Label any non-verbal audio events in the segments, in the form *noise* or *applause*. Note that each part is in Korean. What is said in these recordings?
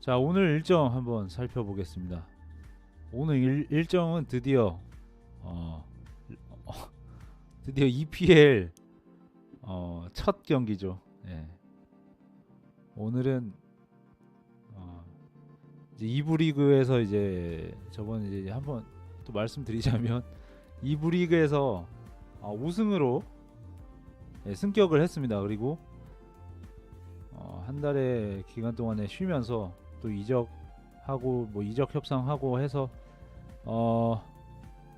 자 오늘 일정 한번 살펴보겠습니다. 오늘 일, 일정은 드디어 어, 어, *laughs* 드디어 EPL 어, 첫 경기죠. 예. 오늘은 어, 이제 2부 리그에서 이제 저번 이제 한번 또 말씀드리자면 *laughs* 2부 리그에서 어, 우승으로 예, 승격을 했습니다. 그리고 어, 한 달의 기간 동안에 쉬면서 또 이적하고 뭐 이적 협상하고 해서 어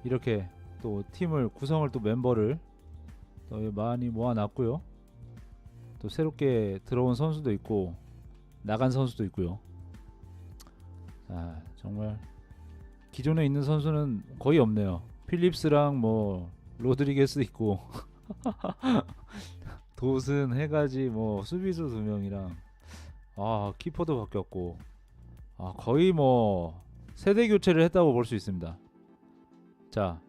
이렇게 또 팀을 구성을 또 멤버를 또 많이 모아놨고요. 또 새롭게 들어온 선수도 있고 나간 선수도 있고요. 자 정말 기존에 있는 선수는 거의 없네요. 필립스랑 뭐 로드리게스 있고 *laughs* 도슨 해가지 뭐 수비수 두 명이랑 아 키퍼도 바뀌었고 아 거의 뭐 세대 교체를 했다고 볼 수 있습니다. 자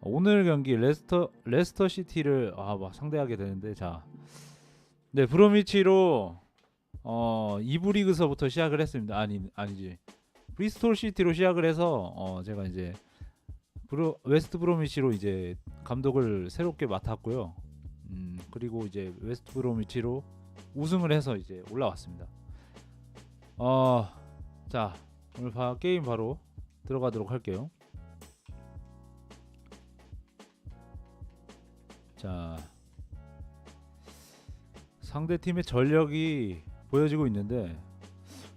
오늘 경기 레스터 레스터 시티를 아 막 상대하게 되는데 자 네 브로미치로 어 2부 리그서부터 시작을 했습니다. 아니 아니지 브리스톨 시티로 시작을 해서 어 제가 이제 브로 웨스트 브로미치로 이제 감독을 새롭게 맡았고요. 음 그리고 이제 웨스트 브로미치로 우승을 해서 이제 올라왔습니다. 어, 자 오늘 바, 게임 바로 들어가도록 할게요. 자 상대 팀의 전력이 보여지고 있는데,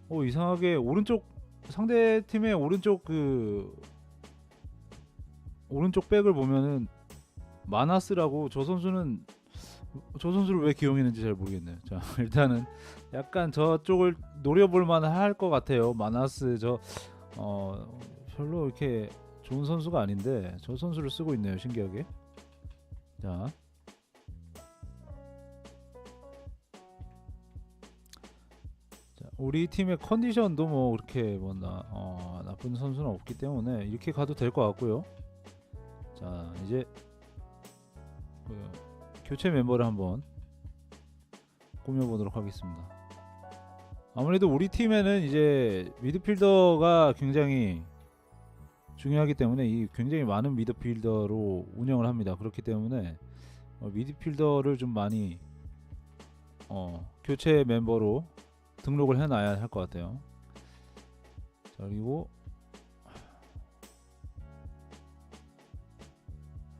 오 이상하게 오른쪽 상대 팀의 오른쪽 그 오른쪽 백을 보면은 마나스라고 저 선수는 저 선수를 왜 기용했는지 잘 모르겠네요. 자 *laughs* 일단은 약간 저쪽을 노려볼 만할 것 같아요. 마나스 저 어, 별로 이렇게 좋은 선수가 아닌데 저 선수를 쓰고 있네요. 신기하게. 자. 자, 우리 팀의 컨디션도 뭐 그렇게 뭐 나, 어, 나쁜 선수는 없기 때문에 이렇게 가도 될 것 같고요. 자 이제 그 교체 멤버를 한번 꾸며보도록 하겠습니다. 아무래도 우리 팀에는 이제 미드필더가 굉장히 중요하기 때문에 이 굉장히 많은 미드필더로 운영을 합니다. 그렇기 때문에 어, 미드필더를 좀 많이 어, 교체 멤버로 등록을 해놔야 할 것 같아요. 자, 그리고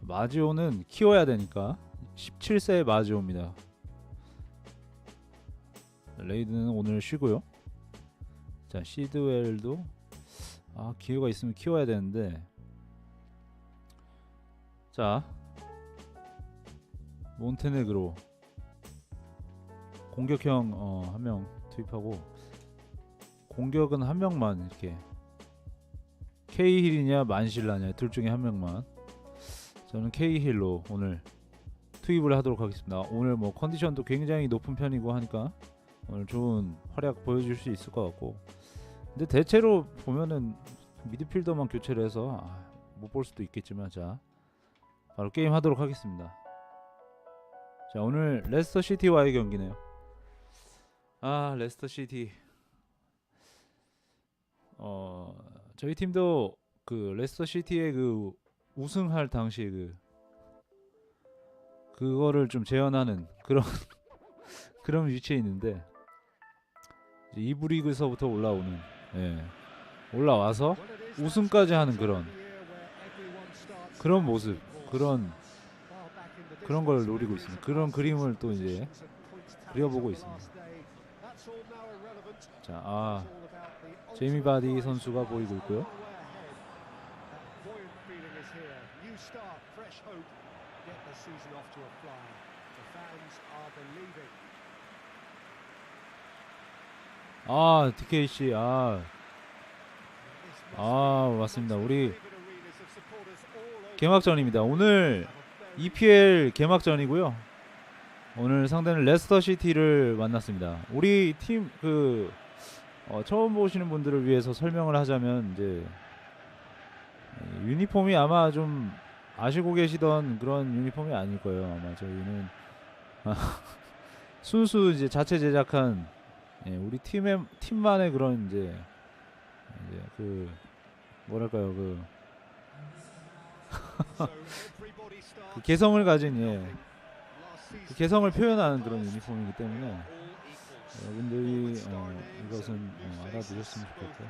마지오는 키워야 되니까 17세의 마지오입니다. 레이드는 오늘 쉬고요. 자 시드웰도 아 기회가 있으면 키워야 되는데 자 몬테네그로 공격형 어, 한 명 투입하고 공격은 한 명만 이렇게 케이힐이냐 만실라냐 둘 중에 한 명만 저는 케이힐로 오늘 투입을 하도록 하겠습니다. 오늘 뭐 컨디션도 굉장히 높은 편이고 하니까 오늘 좋은 활약 보여줄 수 있을 것 같고 근데 대체로 보면은 미드필더만 교체를 해서 아, 못볼 수도 있겠지만 자 바로 게임 하도록 하겠습니다. 자 오늘 레스터 시티와의 경기네요. 아 레스터 시티 어 저희 팀도 그 레스터 시티의 그 우승할 당시에 그 그거를 좀 재현하는 그런 *laughs* 그런 위치에 있는데 이제 2부 리그에서부터 올라오는 예. 올라와서 우승까지 하는 그런 그런 모습 그런 그런 걸 노리고 있습니다. 그런 그림을 또 이제 그려보고 있습니다. 자, 아 제이미 바디 선수가 보이고 있고요. 아 DK 씨, 아, 아 맞습니다. 우리 개막전입니다. 오늘 EPL 개막전이고요. 오늘 상대는 레스터 시티를 만났습니다. 우리 팀그 처음 보시는 분들을 위해서 설명을 하자면 이제 이 유니폼이 아마 좀 아시고 계시던 그런 유니폼이 아닐 거예요. 아마 저희는. 아, *laughs* 순수 이제 자체 제작한 예, 우리 팀의 팀만의 그런 이제 이제 그 뭐랄까요 그, *laughs* 그 개성을 가진 예, 그 개성을 표현하는 그런 유니폼이기 때문에 여러분들이 어, 이것은 어, 알아두셨으면 좋겠고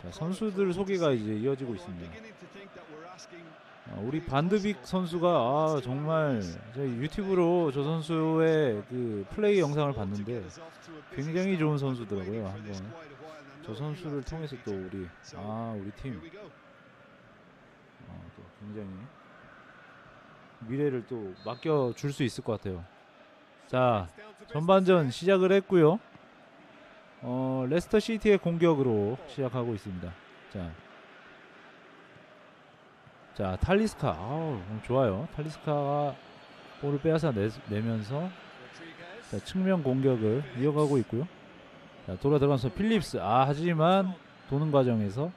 자 선수들 소개가 이제 이어지고 있습니다. 아, 우리 반드빅 선수가 아, 정말 유튜브로 저 선수의 그 플레이 영상을 봤는데 굉장히 좋은 선수더라고요. 한번. 저 선수를 통해서 또 우리 아 우리 팀. 어, 또 굉장히 미래를 또 맡겨 줄 수 있을 것 같아요. 자 전반전 시작을 했고요. 어, 레스터 시티의 공격으로 시작하고 있습니다. 자, 자 탈리스카, 아우 오늘 좋아요. 탈리스카가 볼을 빼앗아 내, 내면서 자, 측면 공격을 이어가고 있고요. 자, 돌아 들어가서 필립스, 아 하지만 도는 과정에서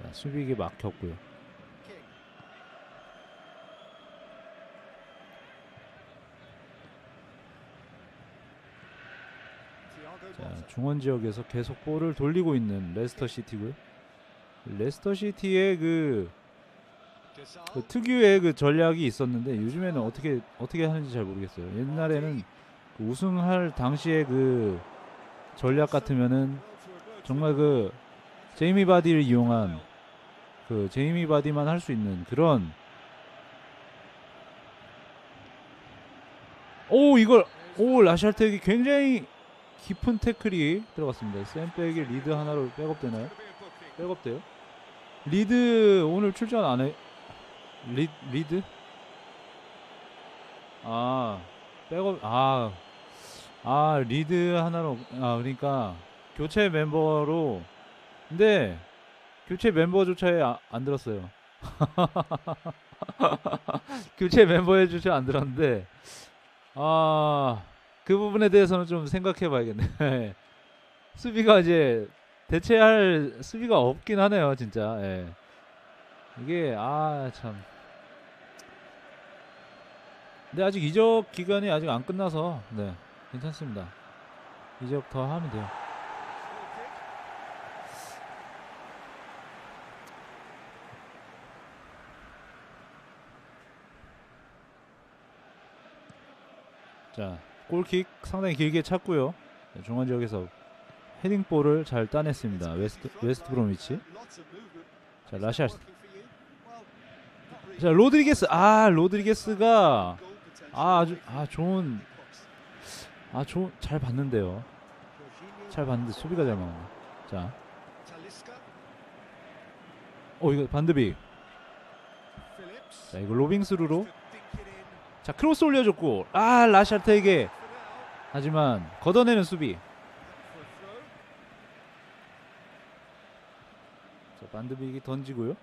자, 수비에게 막혔고요. 자, 중원 지역에서 계속 볼을 돌리고 있는 레스터 시티고요. 레스터 시티의 그, 그 특유의 그 전략이 있었는데 요즘에는 어떻게 어떻게 하는지 잘 모르겠어요. 옛날에는 그 우승할 당시에 그 전략 같으면은 정말 그 제이미 바디를 이용한 그 제이미 바디만 할 수 있는 그런 오 이걸 오 라샬텍이 굉장히 깊은 태클이 들어갔습니다. 샌백이 리드 하나로 백업 되나요? 백업 돼요? 리드 오늘 출전 안 해? 리, 리드? 아 백업 아, 아 리드 하나로 아 그러니까 교체 멤버로 근데 교체 멤버조차 아, 안 들었어요. *laughs* 교체 멤버에 조차 안 들었는데 아. 그 부분에 대해서는 좀 생각해 봐야겠네. *laughs* 수비가 이제 대체할 수비가 없긴 하네요, 진짜. 예. 이게 아 참. 근데 아직 이적 기간이 아직 안 끝나서 네 괜찮습니다. 이적 더 하면 돼요. 자 골킥 상당히 길게 찼고요. 네, 중앙 지역에서 헤딩볼을 잘 따냈습니다. 웨스트 웨스트 브로미치. 자 라샬. 자 로드리게스 아 로드리게스가 아 아주 아 좋은 아 좋은 잘 봤는데요. 잘 봤는데 수비가 잘 막네. 자. 어 이거 반드비. 자 이거 로빙스루로 자 크로스 올려줬고 아 라샬테에게. 하지만 걷어내는 수비. 자 반드빅이 던지고요.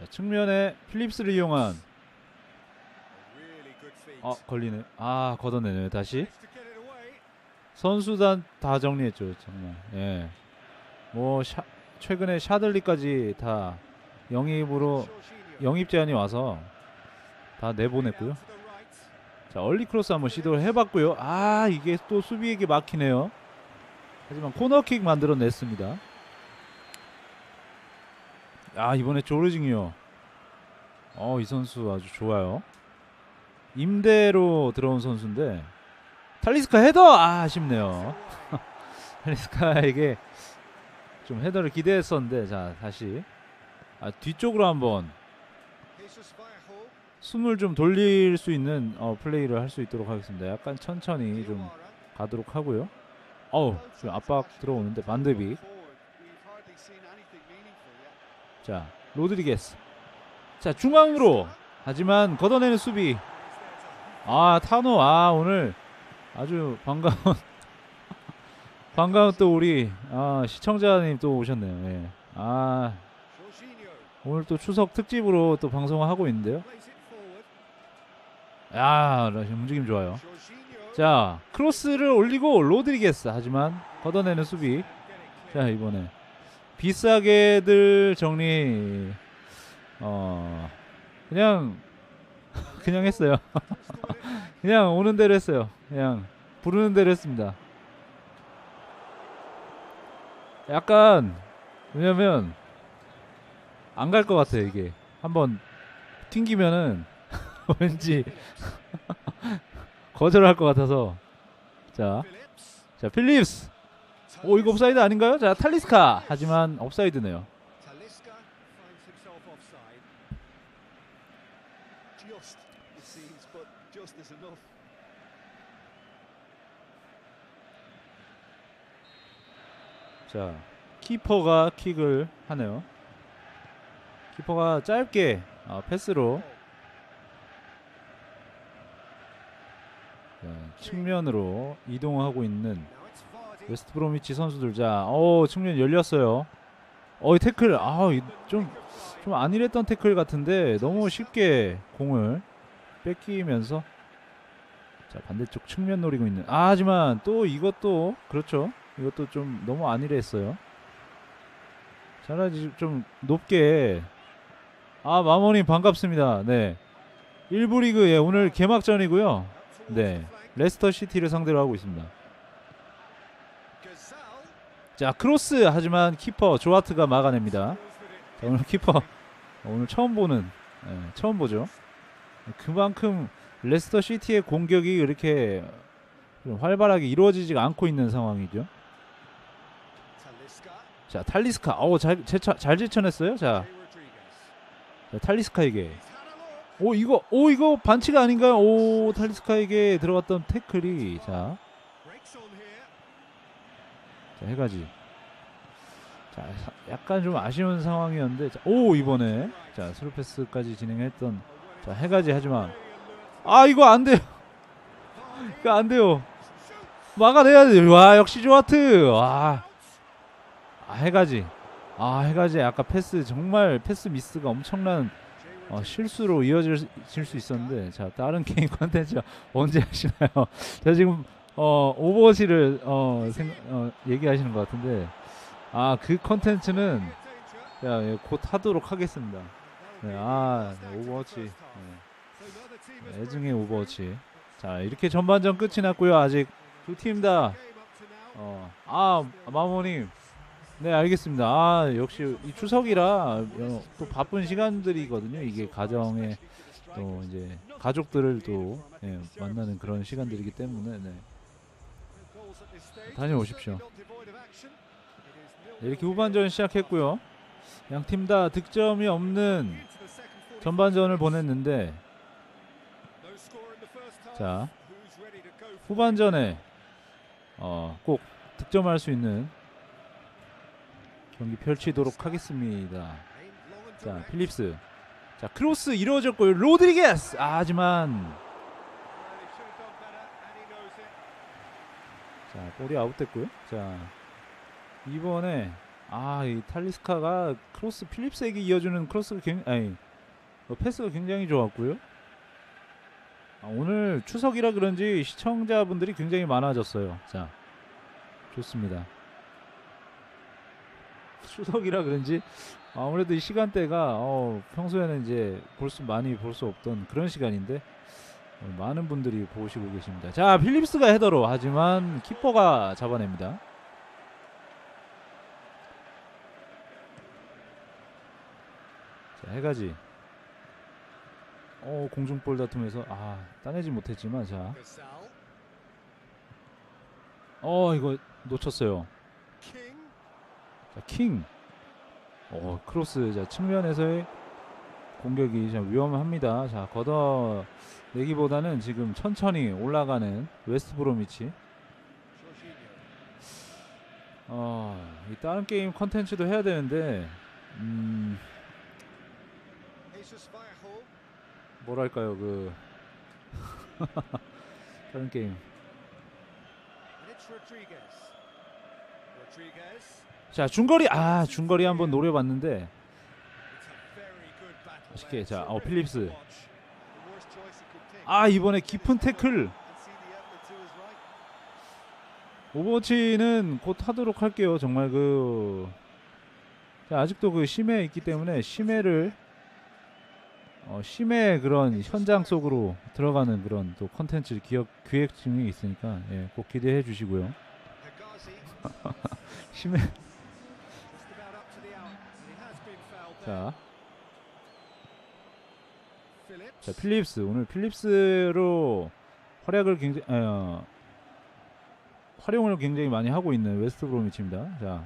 자 측면에 필립스를 이용한. 아 걸리네. 아 걷어내네요 다시. 선수단 다 정리했죠 정말. 예뭐 최근에 샤들리까지 다 영입으로 영입 제안이 와서 다 내보냈고요. 자 얼리 크로스 한번 시도를 해봤고요. 아 이게 또 수비에게 막히네요. 하지만 코너킥 만들어냈습니다. 아 이번에 조르징요. 어 이 선수 아주 좋아요. 임대로 들어온 선수인데 탈리스카 헤더 아 아쉽네요. *laughs* 탈리스카에게 좀 헤더를 기대했었는데 자 다시 아, 뒤쪽으로 한번 숨을 좀 돌릴 수 있는 어, 플레이를 할 수 있도록 하겠습니다. 약간 천천히 좀 가도록 하고요. 어우 지금 압박 들어오는데 반드비 자 로드리게스 자 중앙으로 하지만 걷어내는 수비 아 타노 아 오늘 아주 반가운 *laughs* 반가운 또 우리 아, 시청자님 또 오셨네요. 예. 아 오늘 또 추석 특집으로 또 방송을 하고 있는데요. 야 움직임 좋아요. 자 크로스를 올리고 로드리게스 하지만 걷어내는 수비. 자 이번에 비싸게들 정리 어 그냥 *laughs* 그냥 했어요. *laughs* 그냥 오는 대로 했어요. 그냥 부르는 대로 했습니다. 약간 왜냐면 안 갈 것 같아요 이게 한번 튕기면은 *laughs* 왠지 거절할 것 같아서 자. 자 필립스 오 이거 옵사이드 아닌가요? 자 탈리스카 하지만 옵사이드네요. 자 키퍼가 킥을 하네요. 키퍼가 짧게 아, 패스로 자, 측면으로 이동하고 있는. 웨스트 브로미치 선수들 자, 어 측면 열렸어요. 어, 이 태클 아좀좀 안일했던 태클 같은데 너무 쉽게 공을 뺏기면서 자 반대쪽 측면 노리고 있는. 아, 하지만 또 이것도 그렇죠. 이것도 좀 너무 안일했어요. 차라리 좀 높게 아 마모님 반갑습니다. 네. 1부 리그 예, 오늘 개막전이고요. 네. 레스터 시티를 상대로 하고 있습니다. 자 크로스 하지만 키퍼 조아트가 막아냅니다. 자, 오늘 키퍼 오늘 처음 보는 예, 처음 보죠. 그만큼 레스터 시티의 공격이 이렇게 좀 활발하게 이루어지지가 않고 있는 상황이죠. 자 탈리스카, 어잘 제차, 잘 제쳐냈어요. 자, 자 탈리스카에게. 오 이거, 오 이거 반칙 아닌가요? 오 탈리스카에게 들어갔던 태클이 자. 자 해가지. 자 사- 약간 좀 아쉬운 상황이었는데, 자, 오 이번에 자 스루 패스까지 진행했던 자 해가지 하지만 아 이거 안 돼요. *laughs* 이거 안 돼요. 막아내야 돼. 와 역시 조아트. 와 아, 해가지. 아 해가지 아까 패스 정말 패스 미스가 엄청난 어, 실수로 이어질 수- 있었는데 자 다른 *laughs* 게임 컨텐츠 언제 하시나요? *laughs* 자 지금 어 오버워치를 어, 생, 어 얘기하시는 것 같은데 아 그 컨텐츠는 자, 예, 곧 하도록 하겠습니다. 네, 아 네, 오버워치 네. 네, 애증의 오버워치. 자 이렇게 전반전 끝이 났고요. 아직 두 팀 다 어, 아 마모님 네 알겠습니다. 아 역시 이 추석이라 어, 또 바쁜 시간들이거든요. 이게 가정에 또 이제 가족들을 또 예, 만나는 그런 시간들이기 때문에 네. 다녀오십시오. 네, 이렇게 후반전 시작했고요. 양 팀 다 득점이 없는 전반전을 보냈는데 자 후반전에 어, 꼭 득점할 수 있는 경기 펼치도록 하겠습니다. 자 필립스 자 크로스 이루어졌고요 로드리게스 아, 하지만 자 볼이 아웃됐고요. 자 이번에 아 이 탈리스카가 크로스 필립스에게 이어주는 크로스가 굉 아니 어, 패스가 굉장히 좋았고요. 아, 오늘 추석이라 그런지 시청자분들이 굉장히 많아졌어요. 자 좋습니다. 추석이라 그런지 아무래도 이 시간대가 어, 평소에는 이제 볼 수 많이 볼 수 없던 그런 시간인데 어, 많은 분들이 보시고 계십니다. 자 필립스가 헤더로 하지만 키퍼가 잡아냅니다. 자 해가지. 어 공중볼 다툼에서 아 따내지 못했지만 자. 어 이거 놓쳤어요. 자, 킹. 어, 크로스 자, 측면에서의 공격이 좀 위험합니다. 자, 걷어 내기보다는 지금 천천히 올라가는 웨스트 브로미치. 어, 이 다른 게임 컨텐츠도 해야 되는데 음, 뭐랄까요? 그 *laughs* 다른 게임. 자, 중거리 아, 중거리 한번 노려봤는데 쉽게 자, 어 필립스. 아, 이번에 깊은 태클. 오버워치는 곧 하도록 할게요. 정말 그 자, 아직도 그 심해 있기 때문에 심해를 어, 심해 그런 현장 속으로 들어가는 그런 또 컨텐츠 기억 기획 중에 있으니까 예, 꼭 기대해 주시고요. *laughs* 심해 자. 자 필립스 오늘 필립스로 활약을 굉장히 어, 활용을 굉장히 많이 하고 있는 웨스트 브로미치입니다. 자.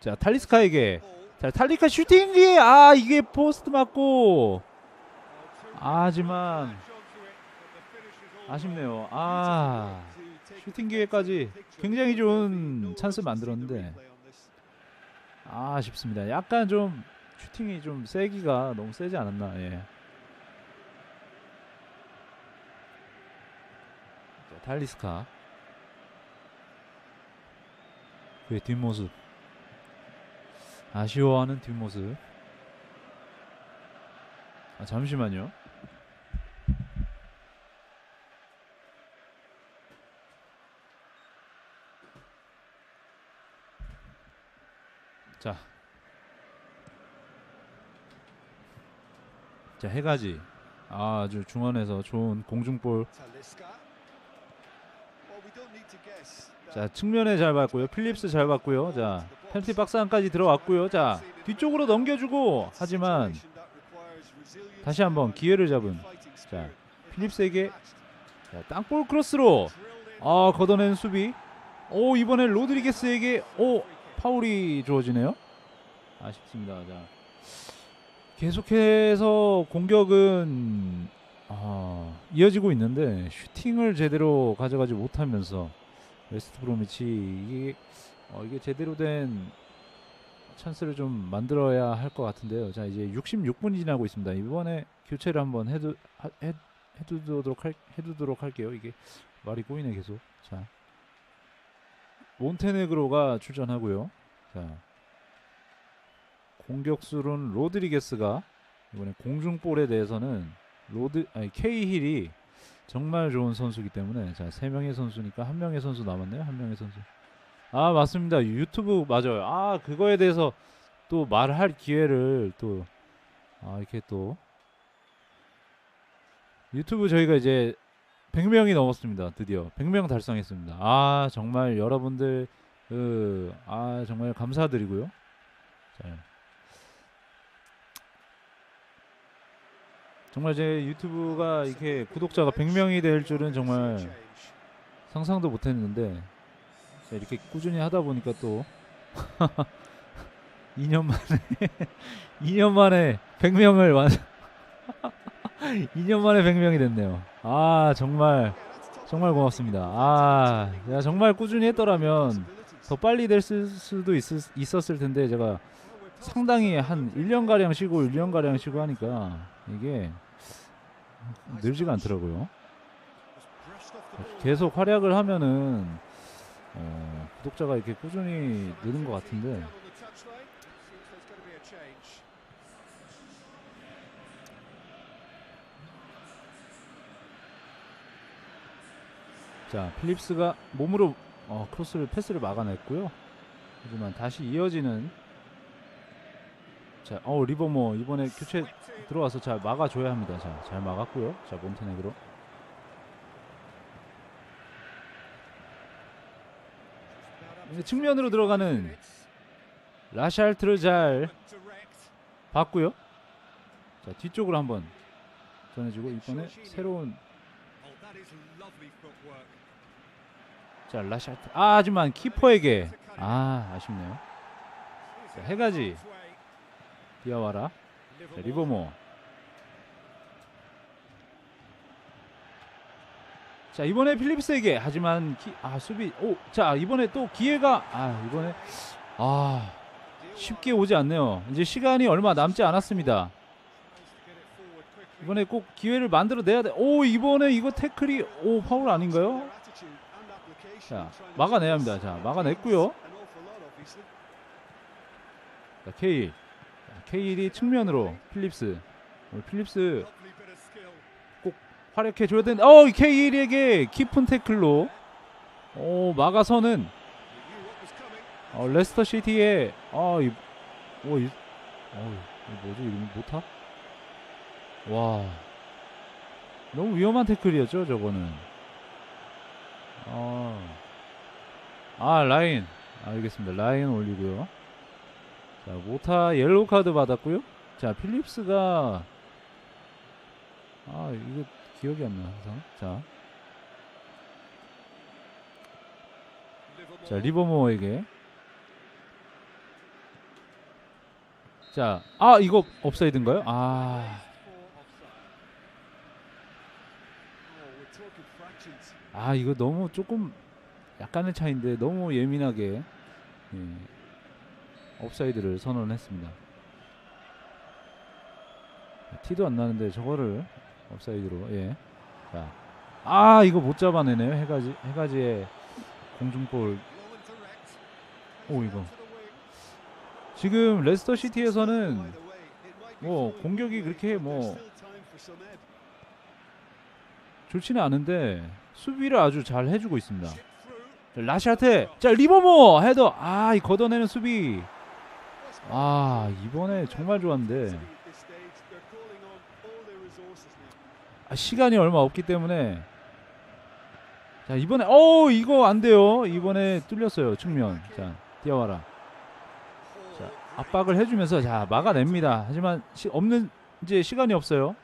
자 탈리스카에게. 자 탈리카 슈팅기 아 이게 포스트 맞고 two 하지만 아쉽네요. 아 take 슈팅 기회까지 굉장히 좋은 찬스 만들었는데 아, 아쉽습니다. 약간 좀 슈팅이 좀 세기가 너무 세지 않았나. 예. 자, 탈리스카 그의 뒷모습 아쉬워하는 뒷모습 아 잠시만요 자 자 해가지. 아, 아주 중원에서 좋은 공중볼. 자 측면에 잘 봤고요. 필립스 잘 봤고요. 자 펜티 박스 안까지 들어왔고요. 자 뒤쪽으로 넘겨주고 하지만 다시 한번 기회를 잡은 자 필립스에게 자, 땅볼 크로스로 아 걷어낸 수비. 오 이번에 로드리게스에게 오 파울이 주어지네요 아쉽습니다 자 계속해서 공격은 아, 이어지고 있는데 슈팅을 제대로 가져가지 못하면서 웨스트 브로미치 이게 어, 이게 제대로 된 찬스를 좀 만들어야 할 것 같은데요. 자 이제 66분이 지나고 있습니다. 이번에 교체를 한번 해두 하- 해, 해두도록 할 해두도록 할게요. 이게 말이 꼬이네 계속. 자 몬테네그로가 출전하고요. 자 공격수는 로드리게스가 이번에 공중볼에 대해서는 로드 아니 케이힐이 정말 좋은 선수이기 때문에 자 세 명의 선수니까 한 명의 선수 남았네요 한 명의 선수. 아 맞습니다. 유튜브 맞아요. 아 그거에 대해서 또 말할 기회를 또 아 이렇게 또. 유튜브 저희가 이제 100명이 넘었습니다. 드디어 100명 달성했습니다. 아 정말 여러분들 그 아 정말 감사드리고요. 자. 정말 제 유튜브가 이렇게 구독자가 100명이 될 줄은 정말 상상도 못했는데 자, 이렇게 꾸준히 하다 보니까 또 *laughs* 2년 만에 *laughs* 2년 만에 100명을 완 *laughs* 2년 만에 100명이 됐네요. 아 정말 정말 고맙습니다. 아 야, 정말 꾸준히 했더라면 더 빨리 될 수- 수도 있, 있었을 텐데 제가 상당히 한 1년 가량 쉬고 1년 가량 쉬고 하니까 이게 늘지가 않더라고요. 계속 활약을 하면은 어, 구독자가 이렇게 꾸준히 느는 것 같은데 자 필립스가 몸으로 어, 크로스를 패스를 막아냈고요. 하지만 다시 이어지는 자, 어 리버모 이번에 교체 들어와서 잘 막아줘야 합니다. 자, 잘 막았고요. 자, 몬테네그로. 이제 측면으로 들어가는 라샬트를 잘 봤고요. 자, 뒤쪽으로 한번 전해주고 이번에 새로운 자 라샬트. 아, 하지만 키퍼에게. 아 아쉽네요. 자, 해가지. 디아와라. 자, 리버모. 자 이번에 필립스에게. 하지만 기, 아 수비. 오자 이번에 또 기회가. 아 이번에. 아 쉽게 오지 않네요. 이제 시간이 얼마 남지 않았습니다 이번에 꼭 기회를 만들어 내야 돼 오 이번에 이거 태클이 오 파울 아닌가요? 자 막아내야 합니다. 자 막아냈고요. 자 케일. 자, 케일이 측면으로 필립스. 어, 필립스 활약해 줘야 되는데 어 케일에게 깊은 태클로. 오 막아서는. 어, 레스터 시티의 아, 이, 오, 이, 어, 이 뭐지? 이름 못하? 와, 너무 위험한 태클이었죠 저거는. 아, 아 라인, 알겠습니다. 라인 올리고요. 자, 모타 옐로우 카드 받았고요. 자, 필립스가 아, 이거 기억이 안 나. 항상. 자, 자 리버모어에게 자, 아 이거 업사이드인가요? 아, 아 이거 너무 조금 약간의 차인데 너무 예민하게 예, 업사이드를 선언했습니다. 티도 안 나는데 저거를 업사이드로 예. 자, 아 이거 못 잡아내네요. 해가지 해가지의 공중볼. 오 이거 지금 레스터 시티에서는 뭐 공격이 그렇게 뭐 좋지는 않은데 수비를 아주 잘 해주고 있습니다. 자, 라샤테, 자 리버모 헤더, 아 이 걷어내는 수비. 아 이번에 정말 좋았는데 아, 시간이 얼마 없기 때문에 자 이번에 어 이거 안 돼요. 이번에 뚫렸어요 측면. 자 뛰어와라. 자 압박을 해주면서 자 막아냅니다. 하지만 시, 없는 이제 시간이 없어요.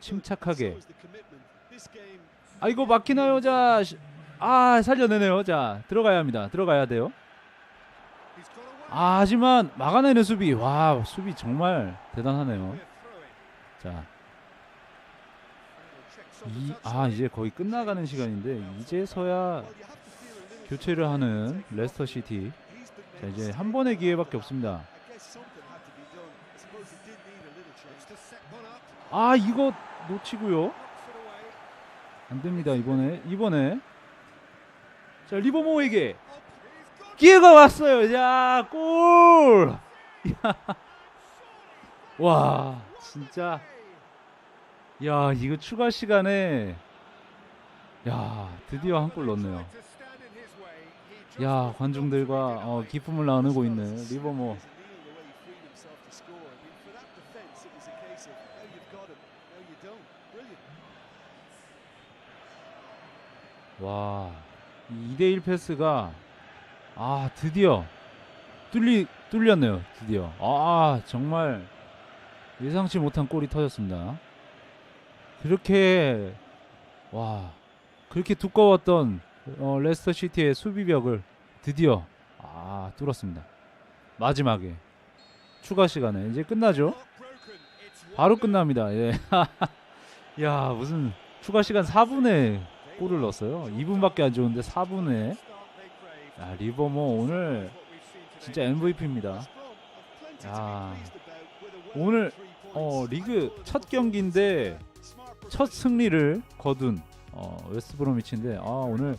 침착하게. 아 이거 막히나요? 자, 시- 아 살려내네요. 자 들어가야 합니다. 들어가야 돼요. 아 하지만 막아내는 수비, 와 수비 정말 대단하네요. 자, 이, 아 이제 거의 끝나가는 시간인데 이제서야 교체를 하는 레스터 시티. 자 이제 한 번의 기회밖에 없습니다. 아 이거 놓치고요. 안 됩니다 이번에 이번에 자 리버모에게 기회가 왔어요. 자 골. *laughs* 와 진짜 야 이거 추가 시간에 야 드디어 한 골 넣었네요. 야 관중들과 어, 기쁨을 나누고 있는 리버모. 와, 2대1 패스가 아 드디어 뚫리 뚫렸네요. 드디어 아 정말 예상치 못한 골이 터졌습니다. 그렇게 와 그렇게 두꺼웠던 어, 레스터 시티의 수비벽을 드디어 아 뚫었습니다. 마지막에 추가 시간에 이제 끝나죠. 바로 끝납니다. 예. *laughs* 야 무슨 추가 시간 4분에 골을 넣었어요. 2분밖에 안 좋은데 4분에 야, 리버모 오늘 진짜 MVP입니다. 야, 오늘 어, 리그 첫 경기인데 첫 승리를 거둔 어, 웨스트브로미치인데 아, 오늘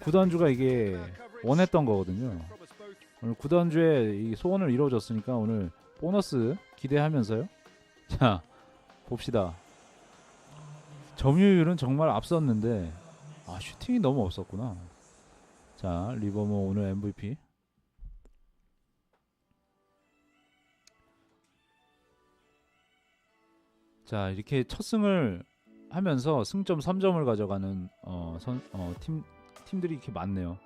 구단주가 이게 원했던 거거든요. 오늘 구단주의 이 소원을 이루어졌으니까 오늘 보너스 기대하면서요. 자 봅시다. 점유율은 정말 앞섰는데 아 슈팅이 너무 없었구나. 자 리버모 오늘 MVP. 자 이렇게 첫 승을 하면서 승점 3점을 가져가는 어, 선, 어, 팀 팀들이 이렇게 많네요.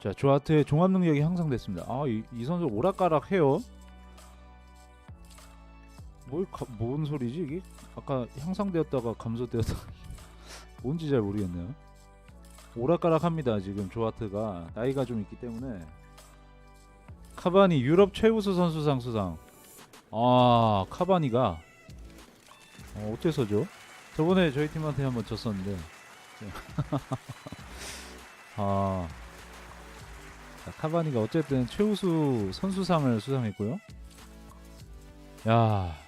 자 조아트의 종합 능력이 향상됐습니다. 아이 이 선수 오락가락 해요. 뭘, 가, 뭔 소리지 이게? 아까 향상되었다가 감소되었다. *laughs* 뭔지 잘 모르겠네요. 오락가락합니다 지금 조아트가 나이가 좀 있기 때문에. 카바니 유럽 최우수 선수상 수상. 아 카바니가 어, 어째서죠? 저번에 저희 팀한테 한번 졌었는데. *laughs* 아. 자, 카바니가 어쨌든 최우수 선수상을 수상했고요. 야.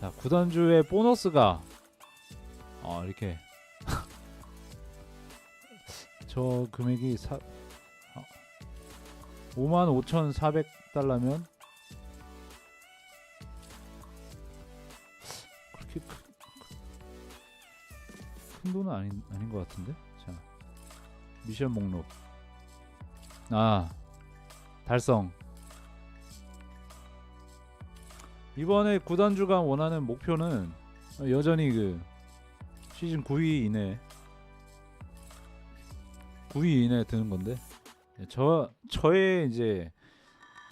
자, 구단주의 보너스가 어, 이렇게. *laughs* 저 금액이 사, 어, 55,400달러면 그렇게 큰, 큰 돈은 아닌, 아닌 것 같은데? 자 미션 목록. 아 달성. 이번에 구단주가 원하는 목표는 여전히 그 시즌 9위 이내 9위 이내 드는 건데 저 저의 이제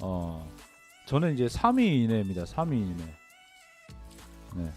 어 저는 이제 3위 이내입니다. 3위 이내. 네.